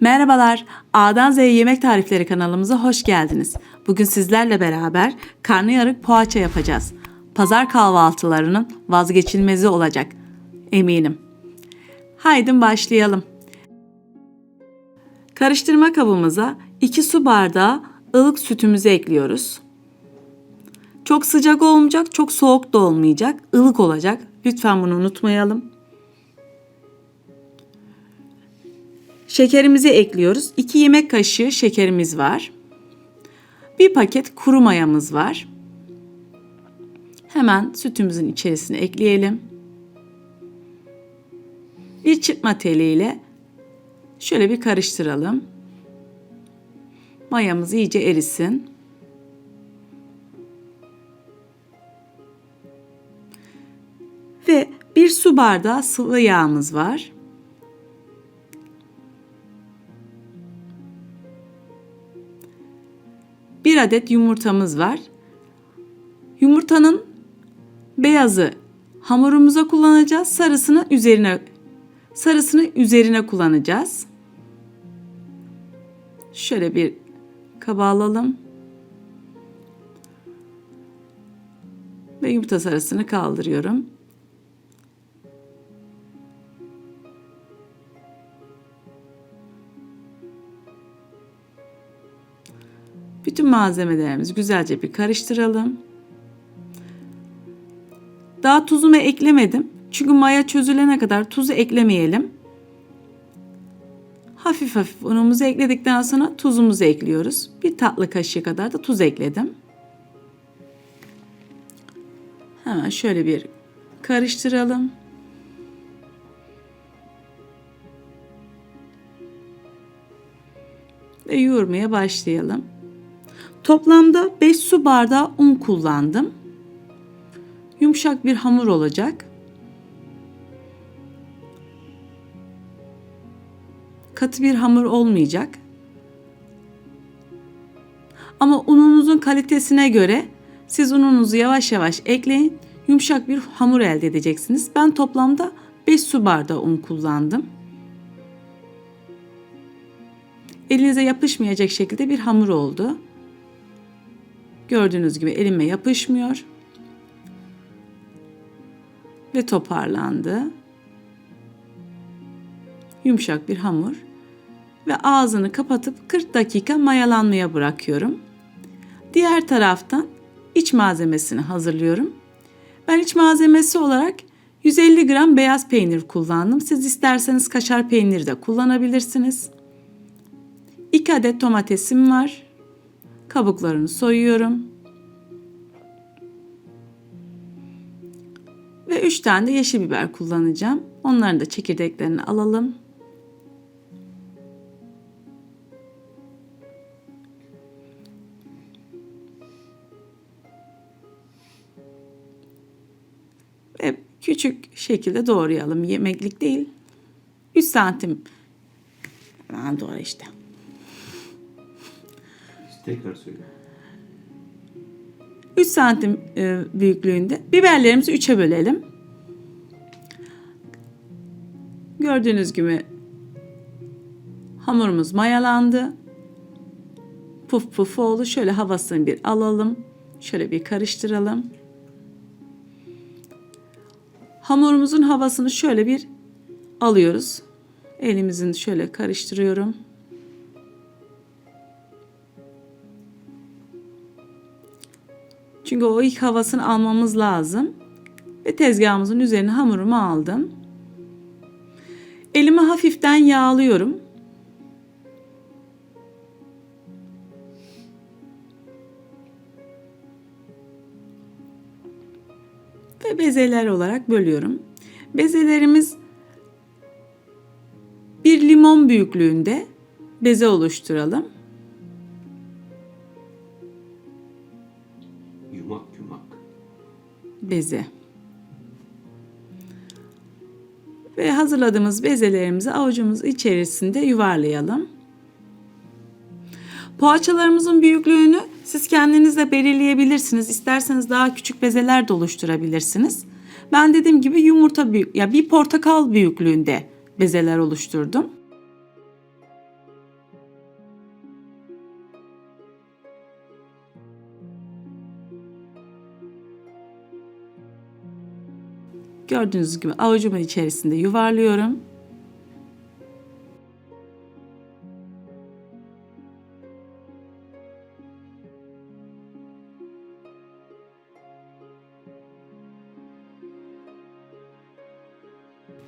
Merhabalar, A'dan Z'ye Yemek Tarifleri kanalımıza hoş geldiniz. Bugün sizlerle beraber karnıyarık poğaça yapacağız. Pazar kahvaltılarının vazgeçilmezi olacak, eminim. Haydi başlayalım. Karıştırma kabımıza 2 su bardağı ılık sütümüzü ekliyoruz. Çok sıcak olmayacak, çok soğuk da olmayacak, ılık olacak. Lütfen bunu unutmayalım. Şekerimizi ekliyoruz. 2 yemek kaşığı şekerimiz var. Bir paket kuru mayamız var. Hemen sütümüzün içerisine ekleyelim. Bir çırpma teliyle şöyle bir karıştıralım. Mayamız iyice erisin. Ve bir su bardağı sıvı yağımız var. Bir adet yumurtamız var. Yumurtanın beyazı hamurumuza kullanacağız. Sarısını üzerine sarısını üzerine kullanacağız. Şöyle bir kaba alalım. Ve yumurta sarısını kaldırıyorum. Malzemelerimizi güzelce bir karıştıralım. Daha tuzumu eklemedim. Çünkü maya çözülene kadar tuzu eklemeyelim. Hafif hafif unumuzu ekledikten sonra tuzumuzu ekliyoruz. Bir tatlı kaşığı kadar da tuz ekledim. Hemen şöyle bir karıştıralım. Ve yoğurmaya başlayalım. Toplamda 5 su bardağı un kullandım. Yumuşak bir hamur olacak. Katı bir hamur olmayacak. Ama ununuzun kalitesine göre siz ununuzu yavaş yavaş ekleyin. Yumuşak bir hamur elde edeceksiniz. Ben toplamda 5 su bardağı un kullandım. Elinize yapışmayacak şekilde bir hamur oldu. Gördüğünüz gibi elime yapışmıyor. Ve toparlandı. Yumuşak bir hamur. Ve ağzını kapatıp 40 dakika mayalanmaya bırakıyorum. Diğer taraftan iç malzemesini hazırlıyorum. Ben iç malzemesi olarak 150 gram beyaz peynir kullandım. Siz isterseniz kaşar peyniri de kullanabilirsiniz. 2 adet domatesim var. Kabuklarını soyuyorum. Ve 3 tane de yeşil biber kullanacağım. Onların da çekirdeklerini alalım. Ve küçük şekilde doğrayalım. Yemeklik değil. 3 santim. Hemen doğru işte. Tekrar söyle. 3 santim e, büyüklüğünde. Biberlerimizi 3'e bölelim. Gördüğünüz gibi hamurumuz mayalandı. Puf puf oldu. Şöyle havasını bir alalım. Şöyle bir karıştıralım. Hamurumuzun havasını şöyle bir alıyoruz. Elimizin şöyle karıştırıyorum. Çünkü o ilk havasını almamız lazım. Ve tezgahımızın üzerine hamurumu aldım. Elimi hafiften yağlıyorum. Ve bezeler olarak bölüyorum. Bezelerimiz bir limon büyüklüğünde beze oluşturalım. Bezi. Ve hazırladığımız bezelerimizi avucumuz içerisinde yuvarlayalım. Poğaçalarımızın büyüklüğünü siz kendiniz de belirleyebilirsiniz. İsterseniz daha küçük bezeler de oluşturabilirsiniz. Ben dediğim gibi yumurta büyük ya bir portakal büyüklüğünde bezeler oluşturdum. Gördüğünüz gibi avucumun içerisinde yuvarlıyorum.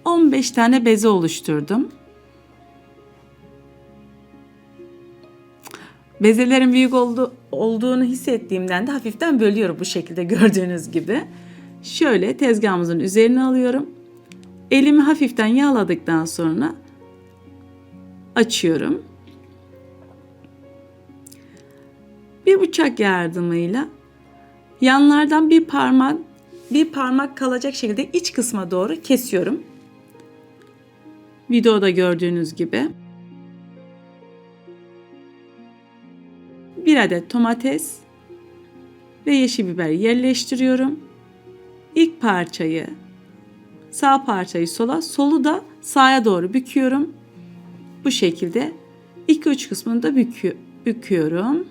...15 tane beze oluşturdum. Bezelerin büyük oldu, olduğunu hissettiğimden de hafiften bölüyorum bu şekilde gördüğünüz gibi. Şöyle tezgahımızın üzerine alıyorum. Elimi hafiften yağladıktan sonra açıyorum. Bir bıçak yardımıyla yanlardan bir parmak bir parmak kalacak şekilde iç kısma doğru kesiyorum. Videoda gördüğünüz gibi. Bir adet domates ve yeşil biber yerleştiriyorum. İlk parçayı sağ parçayı sola, solu da sağa doğru büküyorum. Bu şekilde iki uç kısmını da bükü, büküyorum.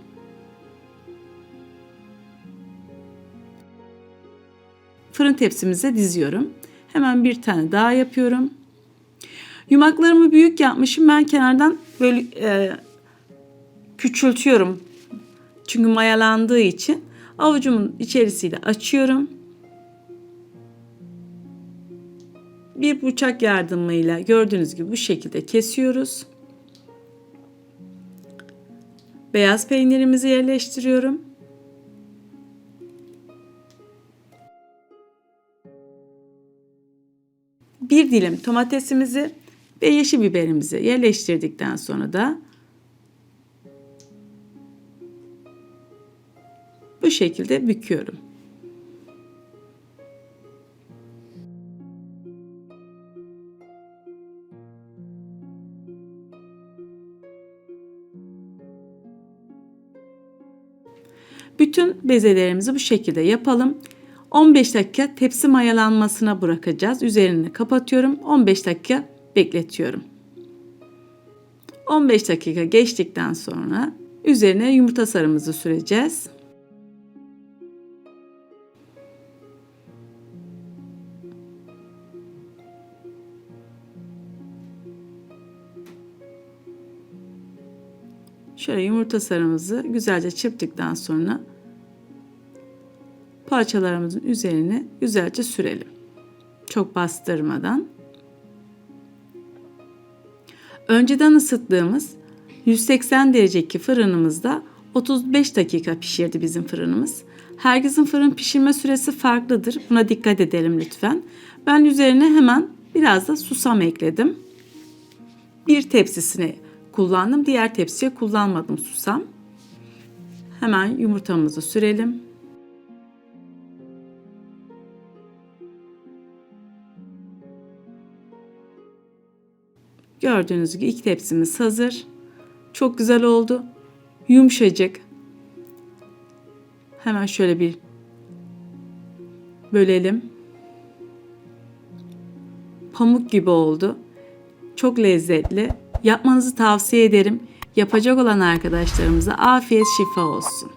Fırın tepsimize diziyorum. Hemen bir tane daha yapıyorum. Yumaklarımı büyük yapmışım. Ben kenardan böyle e, küçültüyorum. Çünkü mayalandığı için avucumun içerisiyle açıyorum. Bir bıçak yardımıyla gördüğünüz gibi bu şekilde kesiyoruz. Beyaz peynirimizi yerleştiriyorum. Bir dilim domatesimizi ve yeşil biberimizi yerleştirdikten sonra da bu şekilde büküyorum. Bütün bezelerimizi bu şekilde yapalım. 15 dakika tepsi mayalanmasına bırakacağız. Üzerini kapatıyorum. 15 dakika bekletiyorum. 15 dakika geçtikten sonra üzerine yumurta sarımızı süreceğiz. Şöyle yumurta sarımızı güzelce çırptıktan sonra parçalarımızın üzerine güzelce sürelim. Çok bastırmadan. Önceden ısıttığımız 180 dereceki fırınımızda 35 dakika pişirdi bizim fırınımız. Herkesin fırın pişirme süresi farklıdır. Buna dikkat edelim lütfen. Ben üzerine hemen biraz da susam ekledim. Bir tepsisini kullandım. Diğer tepsiye kullanmadım susam. Hemen yumurtamızı sürelim. Gördüğünüz gibi ilk tepsimiz hazır. Çok güzel oldu. Yumuşacık. Hemen şöyle bir bölelim. Pamuk gibi oldu. Çok lezzetli. Yapmanızı tavsiye ederim. Yapacak olan arkadaşlarımıza afiyet şifa olsun.